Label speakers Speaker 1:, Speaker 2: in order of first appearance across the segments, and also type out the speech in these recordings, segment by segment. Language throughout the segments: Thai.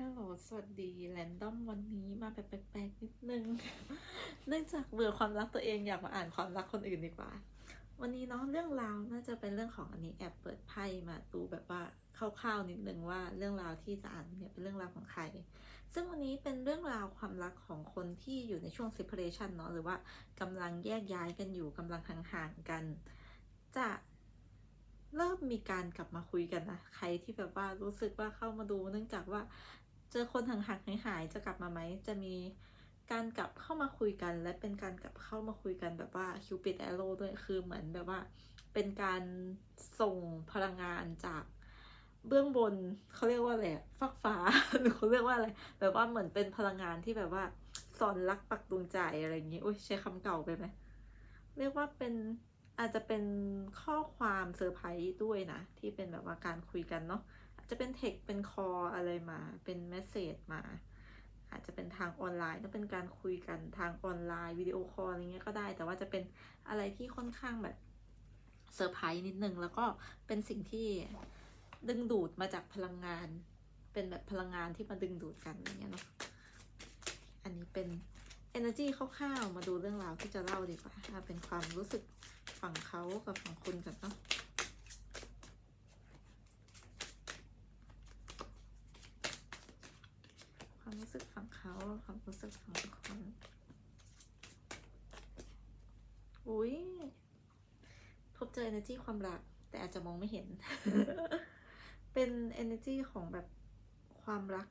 Speaker 1: ฮัลโหล สวัสดี แรนดอมวันนี้มาแบบแปลกๆนิดนึง เนื่องจากเบื่อความรักตัวเองอยากมาอ่านความรักคนอื่นดีกว่า วันนี้เนาะเรื่องราวน่าจะเป็นเรื่องของอันนี้แอบเปิดไพ่มาดูแบบว่าคร่าวๆนิดนึงว่าเรื่องราวที่จะอ่านเนี่ยเป็นเรื่องราวของใคร ซึ่งวันนี้เป็นเรื่องราวความรักของคนที่อยู่ในช่วง separation เนาะหรือว่ากำลังแยกย้ายกันอยู่กำลังห่างๆกัน จะเริ่มมีการกลับมาคุยกันนะ ใครที่แบบว่ารู้สึกว่าเข้ามาดู เนื่องจากว่า เจอคนห่างๆหายๆจะกลับมาไหมจะมีการกลับเข้ามาคุยกัน และเป็นการกลับเข้ามาคุยกันแบบว่าคิวปิดแอโร่ด้วยคือเหมือนแบบว่า เป็นการส่งพลังงานจากเบื้องบนเขาเรียกว่าอะไรฟักฟ้าหรือเขาเรียกว่าอะไรแบบว่าเหมือนเป็นพลังงานที่แบบว่าสอนรักปักดวงใจอะไรอย่างงี้อุ้ยใช้คำเก่าไปไหมเรียกว่าเป็นอาจจะเป็นข้อความเซอร์ไพรส์ด้วยนะ ที่เป็นแบบว่าการคุยกันเนาะ จะเป็นเทคเป็นคออะไรมา เป็นเมสเซจมา อาจจะเป็นทางออนไลน์ก็เป็นการคุยกันทางออนไลน์วิดีโอคอลอะไรเงี้ยก็ได้ แต่ว่าจะเป็นอะไรที่ค่อนข้างแบบเซอร์ไพรส์นิดนึง แล้วก็เป็นสิ่งที่ดึงดูดมาจากพลังงาน เป็นแบบพลังงานที่มาดึงดูดกันอย่างเงี้ยเนาะ อันนี้เป็น energy คร่าวๆ มาดูเรื่องราวที่จะเล่าดีกว่า เป็นความรู้สึกฝั่งเขากับฝั่งคุณกันเนาะ ความรู้สึกฝั่งเขาความรู้สึกฝั่งคุณอุ้ยพบเจอ energy ความรัก แต่อาจจะมองไม่เห็น เป็น energy ของแบบความรัก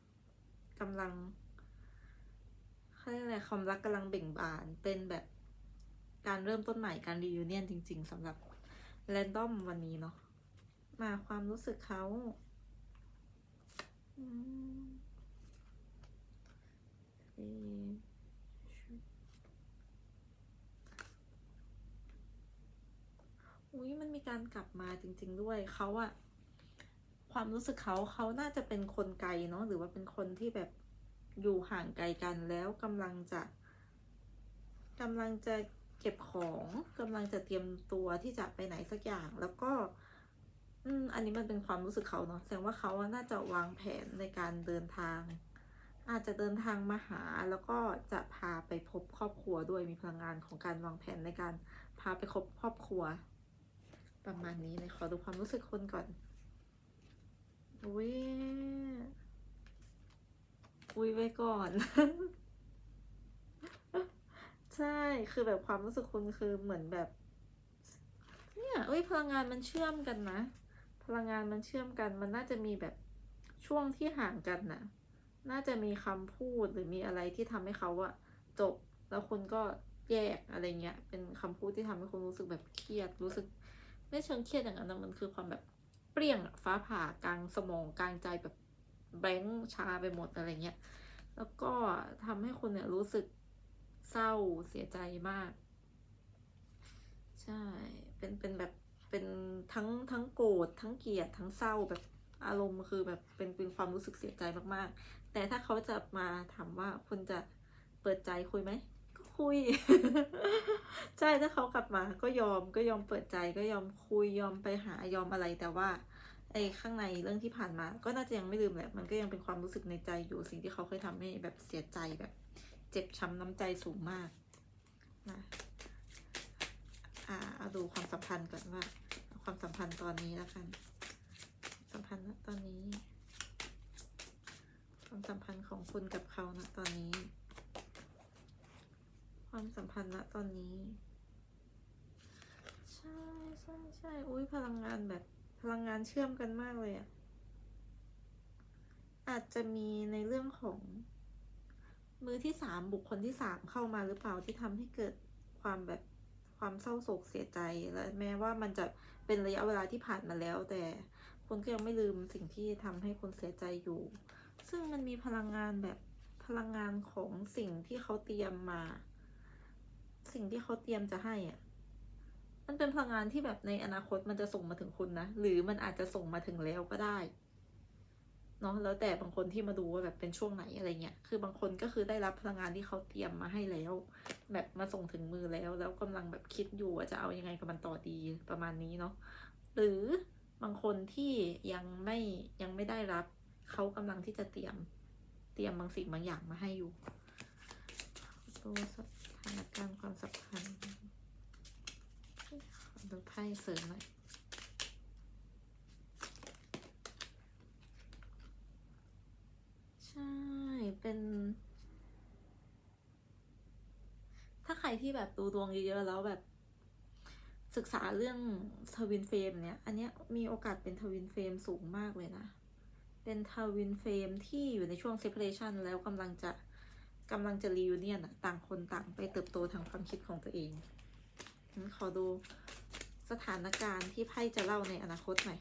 Speaker 1: กำลังเขาเรียกอะไรความรักกำลังเบ่งบาน เป็นแบบการเริ่มต้นใหม่การรี u n เนียนจริง ๆสำหรับแรนดอมวันนี้เนาะมาความรู้สึกเขา อืม อุ้ยมันมีการกลับมาจริง ๆ ด้วยเขาอะความรู้สึกเขาเขาน่าจะเป็นคนไกลเนาะหรือว่าเป็นคนที่แบบอยู่ห่างไกลกันแล้วกำลังจะกำลังจะเก็บของกำลังจะเตรียมตัวที่จะไปไหนสักอย่าง แล้วก็ อืมอันนี้มันเป็นความรู้สึกเขาเนาะแสดงว่าเขาน่าจะวางแผนในการเดินทาง อาจจะเดินทางมาหาแล้วก็จะพาไปพบครอบครัวด้วยมีพลังงานของการวางแผนในการพาไปพบครอบครัว ประมาณนี้เลยขอดูความรู้สึกคนก่อนอุ้ยอุ้ยไว้ก่อน ใช่คือแบบความรู้สึกคุณคือเหมือนแบบ เนี่ยเอ้ยพลังงานมันเชื่อมกันนะ พลังงานมันเชื่อมกัน มันน่าจะมีแบบช่วงที่ห่างกันน่ะ น่าจะมีคำพูดหรือมีอะไรที่ทำให้เขาอะจบ แล้วคุณก็แยกอะไรเงี้ย เป็นคำพูดที่ทำให้คุณรู้สึกแบบเครียด รู้สึก ไม่เชิงเครียดอย่างนั้นนะมันคือความแบบเปรี้ยงฟ้าผ่ากลางสมองกลางใจแบบแบงค์ชาไปหมดอะไรเงี้ย แล้วก็ทำให้คุณเนี่ยรู้สึกเศร้าเสียใจมาก ใช่ เป็นเป็นแบบเป็นทั้งทั้งโกรธทั้งเกลียดทั้งเศร้าแบบอารมณ์คือแบบเป็นเป็นความรู้สึกเสียใจมากๆ แต่ถ้าเขาจะมาถามว่าคุณจะเปิดใจคุยไหมก็คุย ใช่ถ้าเขากลับมาก็ยอมก็ยอมเปิดใจก็ยอมคุยยอมไปหายอมอะไรแต่ว่าไอ้ข้างในเรื่องที่ผ่านมา ก็น่าจะยังไม่ลืมแหละมันก็ยังเป็นความรู้สึกในใจอยู่สิ่งที่เขาเคยทำให้แบบเสียใจแบบ เจ็บช้ำน้ำใจสูงมากนะอ่าเอาดูความสัมพันธ์ก่อนว่า ความสัมพันธ์ตอนนี้แล้วกัน สัมพันธ์ตอนนี้ ความสัมพันธ์ของคุณกับเขาณตอนนี้ ความสัมพันธ์ณตอนนี้ ใช่ใช่ใช่อุ้ยพลังงานแบบพลังงานเชื่อมกันมากเลยอะอาจจะมีในเรื่องของ มือที่สามบุคคลที่สามเข้ามาหรือเปล่าที่ทำให้เกิดความแบบความเศร้าโศกเสียใจและแม้ว่ามันจะเป็นระยะเวลาที่ผ่านมาแล้ว แต่คุณก็ยังไม่ลืมสิ่งที่ทำให้คุณเสียใจอยู่ ซึ่งมันมีพลังงานแบบพลังงานของสิ่งที่เขาเตรียมมา สิ่งที่เขาเตรียมจะให้อะ มันเป็นพลังงานที่แบบในอนาคตมันจะส่งมาถึงคุณนะ หรือมันอาจจะส่งมาถึงแล้วก็ได้เนาะแล้วแต่บางคนที่มาดูว่าแบบเป็นช่วงไหนอะไรเงี้ย คือบางคนก็คือได้รับพลังงานที่เขาเตรียมมาให้แล้ว แบบมาส่งถึงมือแล้ว แล้วกำลังแบบคิดอยู่ว่าจะเอายังไงกับมันต่อดีประมาณนี้เนาะ หรือบางคนที่ยังไม่ยังไม่ได้รับ เขากำลังที่จะเตรียมเตรียมบางสิ่งบางอย่างมาให้อยู่ตัวสถานการณ์ความสัมพันธ์ดูไพ่เสริมหน่อยใช่เป็น ถ้าใครที่แบบดูดวงเยอะๆแล้วแบบศึกษาเรื่องทวินเฟรมเนี่ย อันเนี้ยมีโอกาสเป็นทวินเฟรมสูงมากเลยนะ เป็นทวินเฟรมที่อยู่ในช่วง separation แล้วกำลังจะกำลังจะ reunion อะต่างคนต่างไปเติบโตทางความคิดของตัวเองงั้นขอดูสถานการณ์ที่ไพ่จะเล่าในอนาคตหน่อย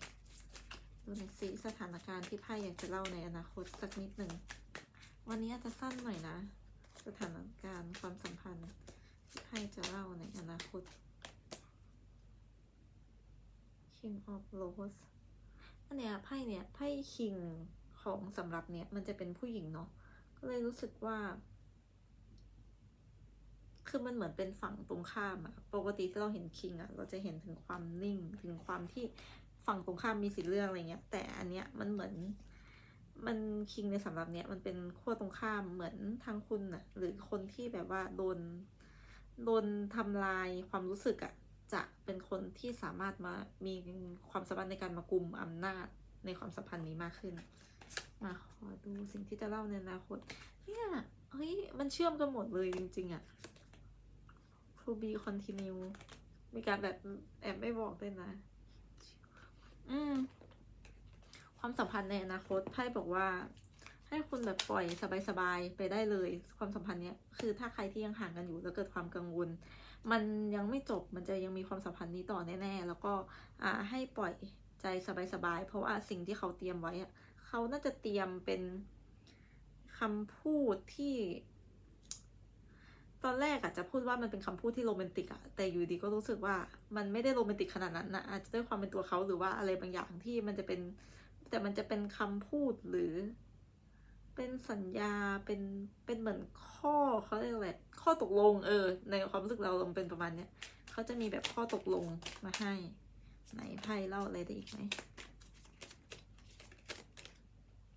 Speaker 1: ดูหน่อยสิสถานการณ์ที่ไพ่อยากจะเล่าในอนาคตสักนิดหนึ่ง วันนี้อาจจะสั้นหน่อยนะ สถานการณ์ความสัมพันธ์ที่ไพ่จะเล่าในอนาคต King of Rose อัน เนี้ยไพ่เนี่ยไพ่คิงของสำหรับเนี่ยมันจะเป็นผู้หญิงเนาะก็เลยรู้สึกว่า คือมันเหมือนเป็นฝั่งตรงข้ามอะปกติที่เราเห็นคิงอะเราจะเห็นถึงความนิ่งถึงความที่ฝั่งตรงข้ามมีสิทธิ์เลือกอะไรเงี้ย แต่อันเนี้ยมันเหมือน มันคิงในสำหรับเนี้ยมันเป็นขั้วตรงข้ามเหมือนทางคุณอะหรือคนที่แบบว่าโดนโดนทำลายความรู้สึกอะ จะเป็นคนที่สามารถมามีความสามารถในการมากุมอำนาจในความสัมพันธ์นี้มากขึ้น มาขอดูสิ่งที่จะเล่าในอนาคตเนี่ยเฮ้ยมันเชื่อมกันหมดเลยจริง ๆอะ to be continue มีการแบบแอบไม่บอกด้วยนะ อืม ความสัมพันธ์ในอนาคตไพ่บอกว่า ให้คุณแบบปล่อยสบายๆไปได้เลย ความสัมพันธ์เนี้ยคือถ้าใครที่ยังห่างกันอยู่แล้วเกิดความกังวล มันยังไม่จบมันจะยังมีความสัมพันธ์นี้ต่อแน่ๆ แล้วก็อ่าให้ปล่อยใจสบายๆ เพราะว่าสิ่งที่เขาเตรียมไว้อะเขาน่าจะเตรียมเป็นคำพูดที่ ตอนแรกอะจะพูดว่ามันเป็นคำพูดที่โรแมนติกอะแต่อยู่ดีก็รู้สึกว่ามันไม่ได้โรแมนติกขนาดนั้นนะอาจจะด้วยความเป็นตัวเขาหรือว่าอะไรบางอย่างที่มันจะเป็น แต่มันจะเป็นคำพูดหรือ เป็นสัญญาเป็นเป็นเหมือนข้อเขาเรียกอะไรข้อตกลงเออ ในความรู้สึกเราลงเป็นประมาณเนี้ยเขาจะมีแบบข้อตกลงมาให้ ไหนไพ่เล่าอะไรได้อีกไหม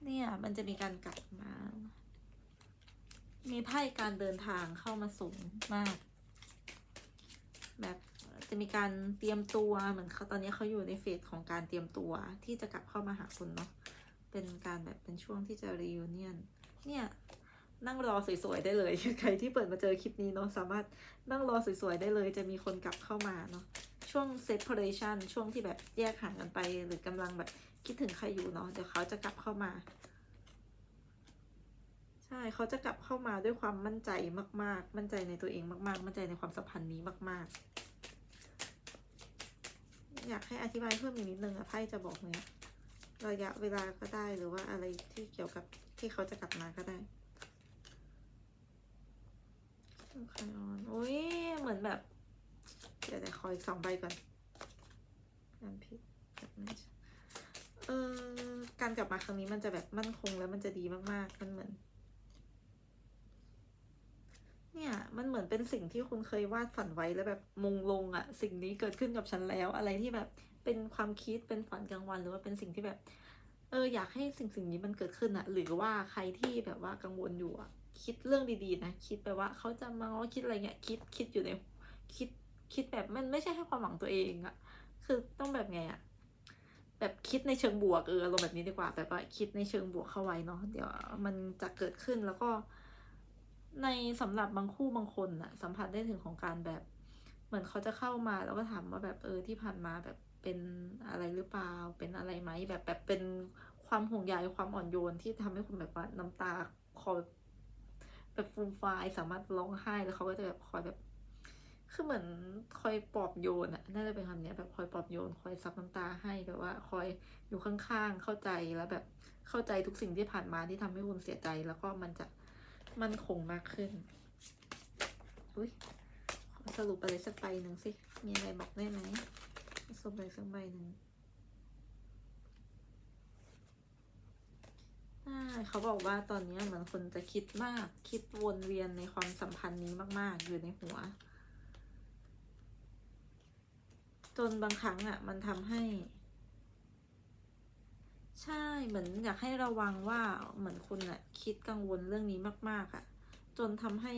Speaker 1: เนี่ยมันจะมีการกลับมา มีไพ่การเดินทางเข้ามาสูงมาก แบบจะมีการเตรียมตัวเหมือนเขาตอนนี้เขาอยู่ในเฟสของการเตรียมตัวที่จะกลับเข้ามาหาคุณเนาะ เป็นการแบบเป็นช่วงที่จะ reunion เนี่ยนั่งรอสวยๆได้เลย ใครที่เปิดมาเจอคลิปนี้เนาะสามารถนั่งรอสวยๆได้เลย จะมีคนกลับเข้ามาเนาะช่วง separation ช่วงที่แบบแยกห่างกันไป หรือกำลังแบบคิดถึงใครอยู่เนาะเดี๋ยวเขาจะกลับเข้ามา ใช่เขาจะกลับเข้ามาด้วยความมั่นใจมาก ๆ มั่นใจในตัวเองมาก ๆ มั่นใจในความสัมพันธ์นี้มาก ๆ อยากให้อธิบายเพิ่มอีกนิดนึงอะไพ่จะบอกเนี่ย ระยะเวลาก็ได้หรือว่าอะไรที่เกี่ยวกับที่เขาจะกลับมาก็ได้คอยออนโอ้ยเหมือนแบบ เดี๋ยวแต่คอยสองใบก่อนการผิดแบบไม่ใช่เออการกลับมาครั้งนี้มันจะแบบมั่นคงแล้วมันจะดีมากๆ มันเหมือน เนี่ย มันเหมือนเป็นสิ่งที่คุณเคยวาดฝันไว้แล้วแบบมงลงอะสิ่งนี้เกิดขึ้นกับฉันแล้ว อะไรที่แบบ เป็นความคิดเป็นฝันกลางวัน หรือว่าเป็นสิ่งที่แบบ เอออยากให้สิ่งสิ่งนี้มันเกิดขึ้นอะหรือว่าใครที่แบบว่ากังวลอยู่อะคิดเรื่องดีๆนะคิดไปว่าเขาจะมาง้อคิดอะไรเงี้ยคิดคิดอยู่ในคิดคิดแบบมันไม่ใช่ให้ความหวังตัวเองอะคือต้องแบบไงอะแบบคิดในเชิงบวกเอออารมณ์แบบนี้ดีกว่าแบบว่าคิดในเชิงบวกเข้าไว้เนาะเดี๋ยวมันจะเกิดขึ้นแล้วก็ ในสำหรับบางคู่บางคนอะสัมผัสได้ถึงของการแบบ เหมือนเขาจะเข้ามาแล้วก็ถามว่าแบบเออที่ผ่านมาแบบ เป็นอะไรหรือเปล่า เป็นอะไรไหมแบบแบบเป็นความห่วงใยความอ่อนโยนที่ทำให้คุณแบบว่าน้ำตาคอแบบฟูมฟายสามารถร้องไห้แล้วเขาก็จะแบบคอยแบบคือเหมือนคอยปลอบโยนอะน่าจะเป็นคำนี้แบบคอยปลอบโยน คอยซับน้ำตาให้แบบว่า คอยอยู่ข้างๆ เข้าใจแล้วแบบเข้าใจทุกสิ่งที่ผ่านมาที่ทำให้คุณเสียใจ แล้วก็มันจะมันคงมากขึ้น อุ้ยสรุปอะไรสักใบหนึ่งสิ มีอะไรบอกได้ไหม สรุปอะไรสักใบหนึ่งเขาบอกว่าตอนนี้เหมือนคนจะคิดมาก คิดวนเวียนในความสัมพันธ์นี้มาก ๆ อยู่ในหัว จนบางครั้งอะ มันทำให้ ใช่เหมือนอยากให้ระวังว่าเหมือนคุณอะคิดกังวลเรื่องนี้มาก ๆอะจนทำให้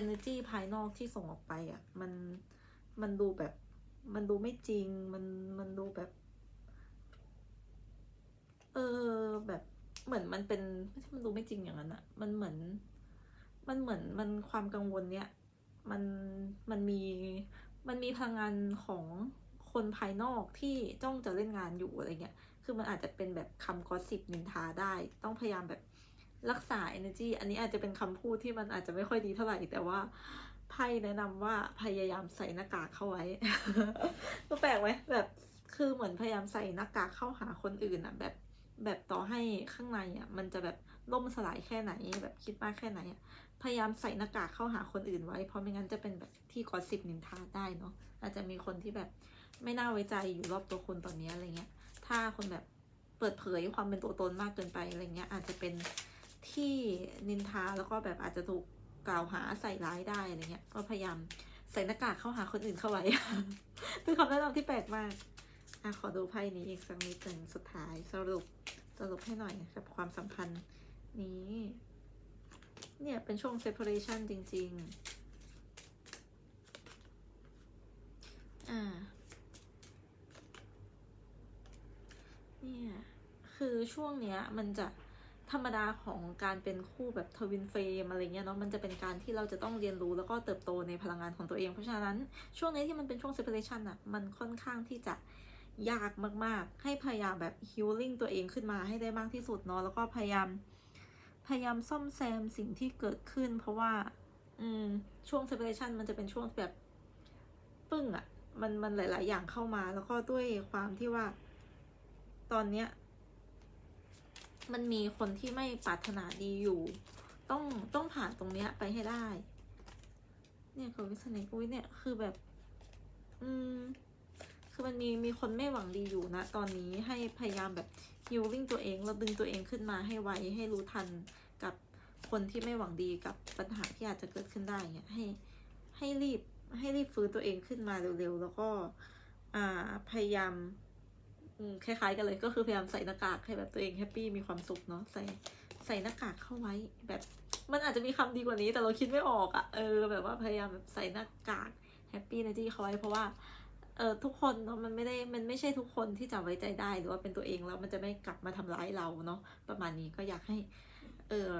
Speaker 1: energy ภายนอกที่ส่งออกไปอะ มันมันดูแบบ มันดูไม่จริง มัน มันดูแบบ เออ แบบ เหมือนมันเป็นไม่ใช่มันดูไม่จริงอย่างนั้นอะมันเหมือน มันเหมือน มันความกังวลเนี้ย มัน มันมี มันมีพลังงานของคนภายนอกที่จ้องจะเล่นงานอยู่อะไรเงี้ย คือมันอาจจะเป็นแบบคำกอสิบนินทาได้ ต้องพยายามแบบรักษา energy อันนี้อาจจะเป็นคำพูดที่มันอาจจะไม่ค่อยดีเท่าไหร่ แต่ว่า ไพ่แนะนำว่าพยายามใส่หน้ากากเข้าไว้ ก็แปลกไหมแบบคือเหมือนพยายามใส่หน้ากากเข้าหาคนอื่นอะ แบบแบบต่อให้ข้างในอะมันจะแบบล่มสลายแค่ไหน แบบคิดมากแค่ไหนอะพยายามใส่หน้ากากเข้าหาคนอื่นไว้ เพราะไม่งั้นจะเป็นแบบที่กอสิบนินทาได้เนาะอาจจะมีคนที่แบบไม่น่าไว้ใจอยู่รอบตัวคุณตอนนี้อะไรเงี้ย ถ้าคนแบบเปิดเผยความเป็นตัวตนมากเกินไปอะไรเงี้ยอาจจะเป็นที่นินทาแล้วก็แบบอาจจะถูก กล่าวหาใส่ร้ายได้อะไรเงี้ยก็พยายามใส่หน้ากากเข้าหาคนอื่นเข้าไว้ เป็นคำแนะนำที่แปลกมากอะขอดูไพ่นี้อีกสักนิดหนึ่งสุดท้ายสรุปสรุปให้หน่อยกับความสัมพันธ์นี้ เนี่ยเป็นช่วง separation จริง ๆ อ่า เนี่ย คือช่วงเนี้ยมันจะ ธรรมดาของการเป็นคู่แบบทวินเฟรมอะไรเงี้ยเนาะมันจะเป็นการที่เราจะต้องเรียนรู้แล้วก็เติบโตในพลังงานของตัวเอง เพราะฉะนั้นช่วงนี้ที่มันเป็นช่วง separation อะมันค่อนข้างที่จะยากมาก ๆ ให้พยายามแบบ healing ตัวเองขึ้นมาให้ได้มากที่สุดเนาะแล้วก็พยายามพยายามซ่อมแซมสิ่งที่เกิดขึ้น เพราะว่า อืมช่วง separation มันจะเป็นช่วงแบบปึ้งอะมันมันหลาย ๆ อย่างเข้ามา แล้วก็ด้วยความที่ว่า ตอนเนี้ย มันมีคนที่ไม่ปรารถนาดีอยู่ ต้องต้องผ่านตรงเนี้ยไปให้ได้ เนี่ยกับวิสเนกุ้ยเนี่ยคือแบบ อืม คือมันมีมีคนไม่หวังดีอยู่นะ ตอนนี้ให้พยายามแบบฮิลลิ่งตัวเองแล้วดึงตัวเองขึ้นมาให้ไวให้รู้ทันกับคนที่ไม่หวังดีกับปัญหาที่อาจจะเกิดขึ้นได้เนี่ยให้ให้รีบให้รีบฟื้นตัวเองขึ้นมาเร็วๆ แล้วก็อ่าพยายาม คล้ายๆกันเลยก็คือพยายามใส่หน้ากากให้แบบตัวเองแฮปปี้มีความสุขเนาะใส่ใส่หน้ากากเข้าไว้แบบ มันอาจจะมีคำดีกว่านี้แต่เราคิดไม่ออกอะ่ะเออแบบว่าพยายามแบบใส่หน้ากากแฮปปี้ในที่เขาไว้เพราะว่าเออทุกคนเนาะมันไม่ได้มันไม่ใช่ทุกคนที่จะไว้ใจได้หรือว่าเป็นตัวเองแล้วมันจะไม่กลับมาทำร้ายเราเนาะประมาณนี้ก็อยากให้เออ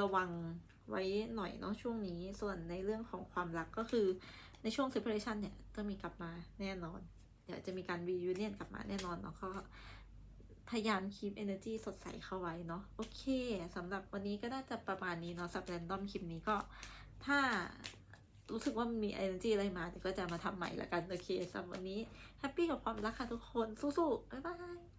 Speaker 1: ระวังไว้หน่อยเนาะช่วงนี้ส่วนในเรื่องของความรักก็คือในช่วง separation เนี่ยจะมีกลับมาแน่นอน เดี๋ยวจะมีการวีวิวเนียนกลับมาแน่นอนเนาะก็พยายามคีปเอเนอร์จีสดใสเข้าไว้เนาะโอเคสำหรับวันนี้ก็น่าจะประมาณนี้เนาะสับแรนดอมคลิปนี้ก็ถ้ารู้สึกว่ามันมี energy อะไรมาเดี๋ยวก็จะมาทำใหม่ละกัน โอเคสำหรับวันนี้ แฮปปี้กับความรักค่ะทุกคน สู้ๆ บ๊ายบาย